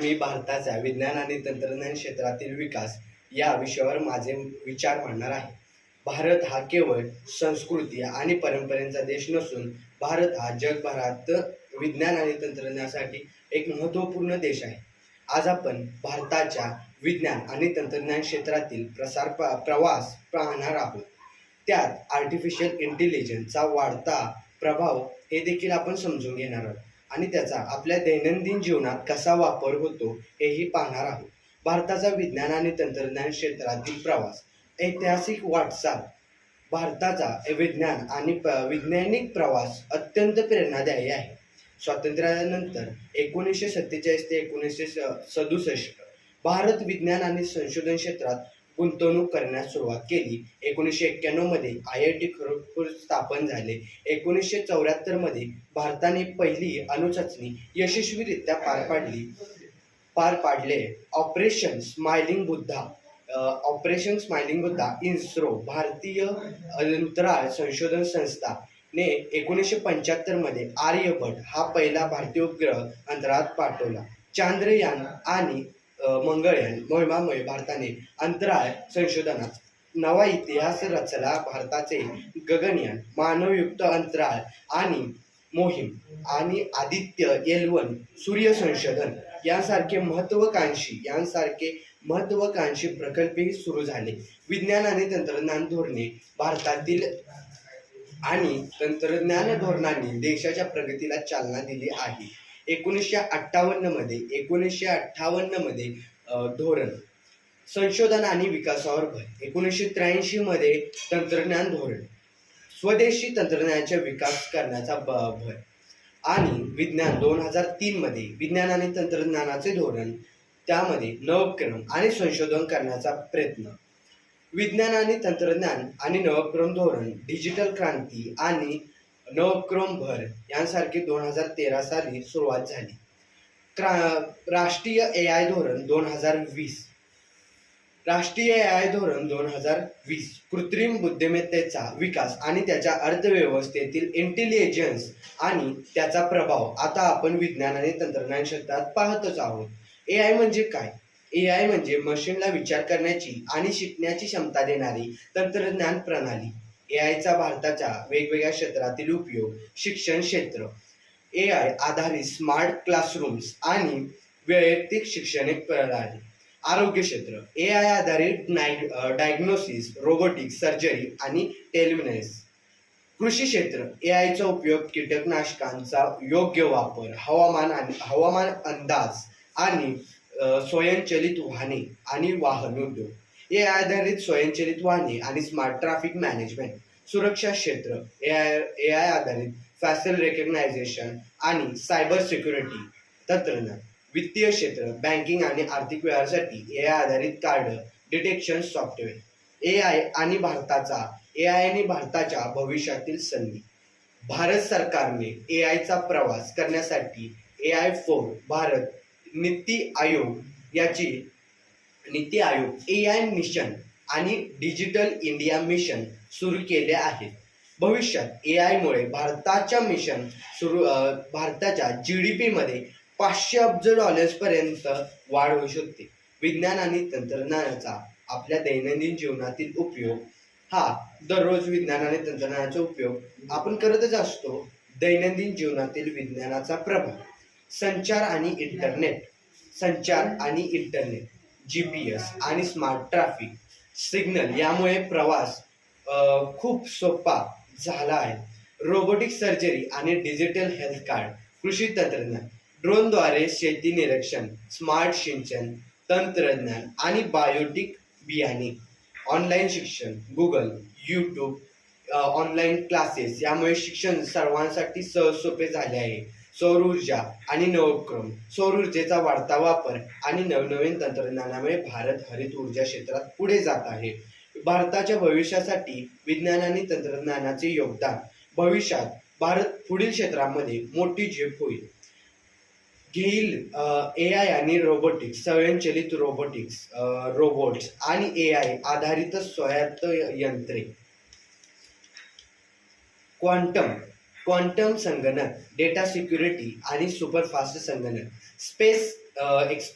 मी भारताचा विज्ञान आणि तंत्रज्ञान क्षेत्रातील विकास या विषयावर माझे विचार मांडणार आहे. भारत हा केवळ संस्कृती आणि परंपरेचा देश नसून भारत हा जगभरात विज्ञान आणि तंत्रज्ञानासाठी एक महत्त्वपूर्ण देश आहे. आज आपण भारताच्या विज्ञान आणि तंत्रज्ञान क्षेत्रातील प्रसार प प्रवास पाहणार आहोत. त्यात आर्टिफिशियल इंटेलिजन्सचा वाढता प्रभाव हे देखील आपण समजून घेणार आहोत. आणि त्याचा आपल्या दैनंदिन जीवनात कसा वापर होतो हेही पाहणार आहोत. भारताचा विज्ञान आणि तंत्रज्ञान क्षेत्रातील प्रवास ऐतिहासिक वाटचाल भारताचा विज्ञान आणि प वैज्ञानिक प्रवास अत्यंत प्रेरणादायी आहे. स्वातंत्र्यानंतर एकोणीसशे सत्तेचाळीस ते एकोणीसशे स सदुसष्ट भारत विज्ञान आणि संशोधन क्षेत्रात गुंतवणूक करण्यास सुरुवात केली. एकोणीसशे एक्क्याण्णवमध्ये आय आय टी खरगपूर स्थापन झाले. एकोणीसशे चौऱ्याहत्तरमध्ये भारताने पहिली अणुचाचणी यशस्वीरित्या पार पाडली. पार पाडले. Operation smiling Buddha operation smiling Buddha ISRO भारतीय अंतराळ संशोधन संस्था ने एकोणीसशे पंच्याहत्तरमध्ये आर्यभट हा पहिला भारतीय उपग्रह अंतराळात पाठवला. चांद्रयान आणि मंगळयान मोहिमामुळे भारताने अंतराळ संशोधनात नवा इतिहास रचला. भारताचे गगनयान मानवयुक्त अंतराळ आणि मोहीम आणि आदित्य एलवन सूर्य संशोधन यांसारखे महत्त्वाकांक्षी यांसारखे महत्त्वाकांक्षी प्रकल्पही सुरू झाले. विज्ञान आणि तंत्रज्ञान धोरणे भारतातील आणि तंत्रज्ञान धोरणांनी देशाच्या प्रगतीला चालना दिली आहे. एकोणीसशे अठ्ठावन्नमध्ये एकोणीसशे अठ्ठावन्नमध्ये धोरण संशोधन आणि विकासावर भर. एकोणीसशे त्र्याऐंशीमध्ये तंत्रज्ञान धोरण स्वदेशी तंत्रज्ञानाचा विकास करण्याचा ब भर. आणि विज्ञान दोन हजार तीनमध्ये विज्ञान आणि तंत्रज्ञानाचे धोरण त्यामध्ये नवक्रम आणि संशोधन करण्याचा प्रयत्न. विज्ञान आणि तंत्रज्ञान आणि नवक्रम धोरण डिजिटल क्रांती आणि नवक्रम भर यांसारखे दोन हजार तेरा साली सुरुवात झाली. क्रा राष्ट्रीय ए आय धोरण दोन हजार वीस. राष्ट्रीय ए आय धोरण दोन हजार वीस. कृत्रिम बुद्धिमत्तेचा विकास आणि त्याच्या अर्थव्यवस्थेतील इंटेलिजन्स आणि त्याचा प्रभाव. आता आपण विज्ञान आणि तंत्रज्ञान क्षेत्रात पाहतच आहोत. ए आय म्हणजे काय? ए आय म्हणजे मशीनला विचार करण्याची आणि शिकण्याची क्षमता देणारी तंत्रज्ञान प्रणाली. ए आयचा भारताच्या वेगवेगळ्या क्षेत्रातील उपयोग शिक्षण क्षेत्र ए आय आधारित स्मार्ट क्लासरूम्स आणि वैयक्तिक शैक्षणिक प्रणाली. आरोग्य क्षेत्र ए आय आधारित डायग्नोसिस रोबोटिक्स सर्जरी आणि टेलिमिनेस कृषी क्षेत्र ए आयचा उपयोग कीटकनाशकांचा योग्य वापर हवामान आणि हवामान अंदाज आणि स्वयंचलित वाहने आणि वाहन उद्योग. ए आय आधारित स्वयंचलित वाहने आणि स्मार्ट ट्रॅफिक मॅनेजमेंट सुरक्षा क्षेत्र ए आय ए आय आधारित फॅसल रेकग्नायझेशन आणि सायबर सिक्युरिटी तंत्रज्ञान वित्तीय क्षेत्र बँकिंग आणि आर्थिक व्यवहारासाठी ए आय आधारित card detection software A I आणि भारताचा ए आय आणि भारताच्या भविष्यातील संधी. भारत सरकारने ए आयचा प्रवास करण्यासाठी A I for Bharat NITI Aayog याची NITI Aayog A I mission आणि डिजिटल इंडिया मिशन सुरू केले आहेत भविष्यात ए आयमुळे भारताच्या मिशन सुरू भारताच्या जी डी पीमध्ये पाचशे अब्ज डॉलर्सपर्यंत वाढ होऊ शकते. विज्ञान आणि तंत्रज्ञानाचा आपल्या दैनंदिन जीवनातील उपयोग हा दररोज विज्ञान आणि तंत्रज्ञानाचा उपयोग आपण करतच असतो. दैनंदिन जीवनातील विज्ञानाचा प्रभाव संचार आणि इंटरनेट संचार आणि इंटरनेट जी पी एस आणि स्मार्ट ट्रॅफिक सिग्नल यामुळे प्रवास खूप सोपा झाला आहे. रोबोटिक सर्जरी आणि डिजिटल हेल्थ कार्ड कृषी तंत्रज्ञान ड्रोनद्वारे शेती निरीक्षण स्मार्ट सिंचन तंत्रज्ञान आणि बायोटिक बियाणे ऑनलाईन शिक्षण गुगल यूट्यूब ऑनलाईन क्लासेस यामुळे शिक्षण सर्वांसाठी सहज सोपे झाले आहे. सौरऊर्जा आणि नवक्रम सौरऊर्जेचा वाढता वापर आणि नवनवीन तंत्रज्ञानामुळे भारत हरित ऊर्जा क्षेत्रात पुढे जात आहे. भारताच्या भविष्यासाठी विज्ञान आणि तंत्रज्ञानाचे योगदान. भविष्यात भारत पुढील क्षेत्रामध्ये मोठी झेप होईल. घेईल ए आय आणि रोबोटिक्स स्वयंचलित रोबोटिक्स रोबोट्स आणि ए आय आधारित स्वायत्त यंत्रे. क्वांटम क्वांटम संगणक डेटा सिक्युरिटी आणि सुपरफास्ट संगणक. Space x